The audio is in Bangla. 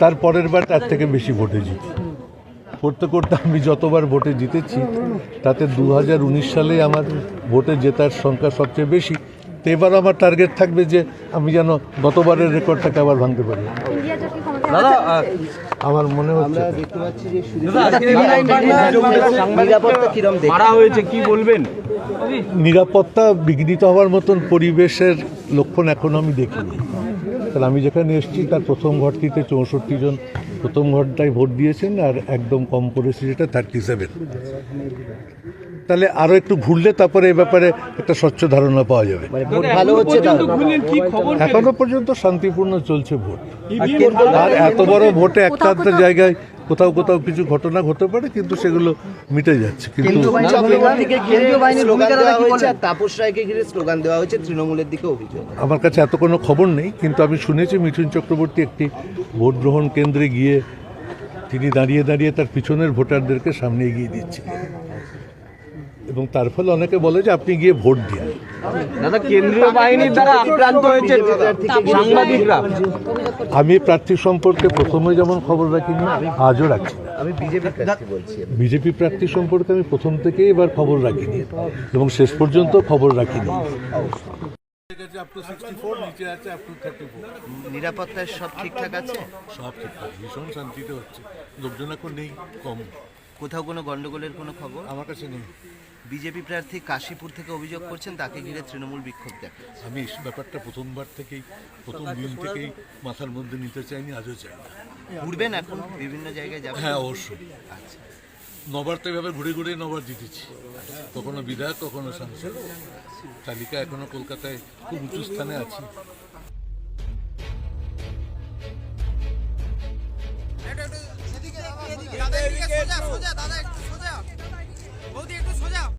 তার পরের বার তার থেকে বেশি ভোটে জিতি। করতে করতে আমি যতবার ভোটে জিতেছি তাতে দু হাজার উনিশ সালে আমার ভোটে জেতার সংখ্যা সবচেয়ে বেশি। তো এবার আমার টার্গেট থাকবে যে আমি যেন গতবারের রেকর্ডটাকে আবার ভাঙতে পারি। আমার মনে হচ্ছে আমরা দেখতে পাচ্ছি যে শুধু দাদা, আজকে নিরাপত্তা কিরম দেখ মারা হয়েছে কি বলবেন? নিরাপত্তা বিঘ্নিত হওয়ার মতন পরিবেশের লক্ষণ এখনও আমি দেখিনি। তাহলে আমি যেখানে এসেছি তার প্রথম ঘরটিতে চৌষট্টি জন প্রথম ঘরটায় ভোট দিয়েছেন আর একদম কম করেছে যেটা থার্টি সেভেন তাহলে আরও একটু ঘুরলে তারপরে এ ব্যাপারে একটা স্বচ্ছ ধারণা পাওয়া যাবে। মানে ভালো হচ্ছে তাহলে। খবর এখনও পর্যন্ত শান্তিপূর্ণ চলছে ভোট। আর এত বড় ভোটে একটা একটা জায়গায় কোথাও কোথাও কিছু ঘটনা ঘটতে পারে কিন্তু সেগুলো মিটে যাচ্ছে। কিন্তু তাপস রায়কে ঘিরে স্লোগান দেওয়া হয়েছে তৃণমূলের দিকে অভিযোগ আমার কাছে এত কোনো খবর নেই কিন্তু আমি শুনেছি মিঠুন চক্রবর্তী একটি ভোট গ্রহণ কেন্দ্রে গিয়ে তিনি দাঁড়িয়ে দাঁড়িয়ে তার পিছনের ভোটারদেরকে সামনে এগিয়ে দিচ্ছেন এবং তার ফলে অনেকে বলে যে আপনি গিয়ে ভোট দিন দাদা কেন্দ্রীয় বাহিনীর দ্বারা আক্রান্ত হয়েছে সাংবাদিকরা। আমি প্রার্থী সম্পর্কে প্রথমে যেমন খবর রাখিনি আজও রাখছি না। আমি বিজেপির কাছে বলছি। বিজেপি প্রার্থী সম্পর্কে আমি প্রথম থেকেই এবার খবর রাখিনি এবং শেষ পর্যন্ত খবর রাখিনি। নিরাপত্তায় সব ঠিকঠাক আছে? সব ঠিকঠাক ভীষণ শান্তিতে হচ্ছে। লোকজন এখন নেই কম। কোথাও কোনো গন্ডগোলের কোনো খবর? আমার কাছে নেই। বিজেপি প্রার্থী কাশীপুর থেকে অভিযোগ করছেন তাকে ঘিরে তৃণমূল বিক্ষোভ দেখে আমি এই ব্যাপারটা প্রথমবার থেকেই প্রথম দিন থেকেই মাথার মধ্যে নিতে চাইনি আজও চাই না ঘুরবেন এখন? বিভিন্ন জায়গায় যাবেন? হ্যাঁ অবশ্যই। আচ্ছা। নবার তো এভাবে ঘুরে ঘুরে নবার জিতেছি। কখনো বিধায়ক কখনো সাংসদ। তালিকা এখনও কলকাতায় খুব উঁচু স্থানে আছি। দাদা এদিকে সোজা সোজা দাদা একটু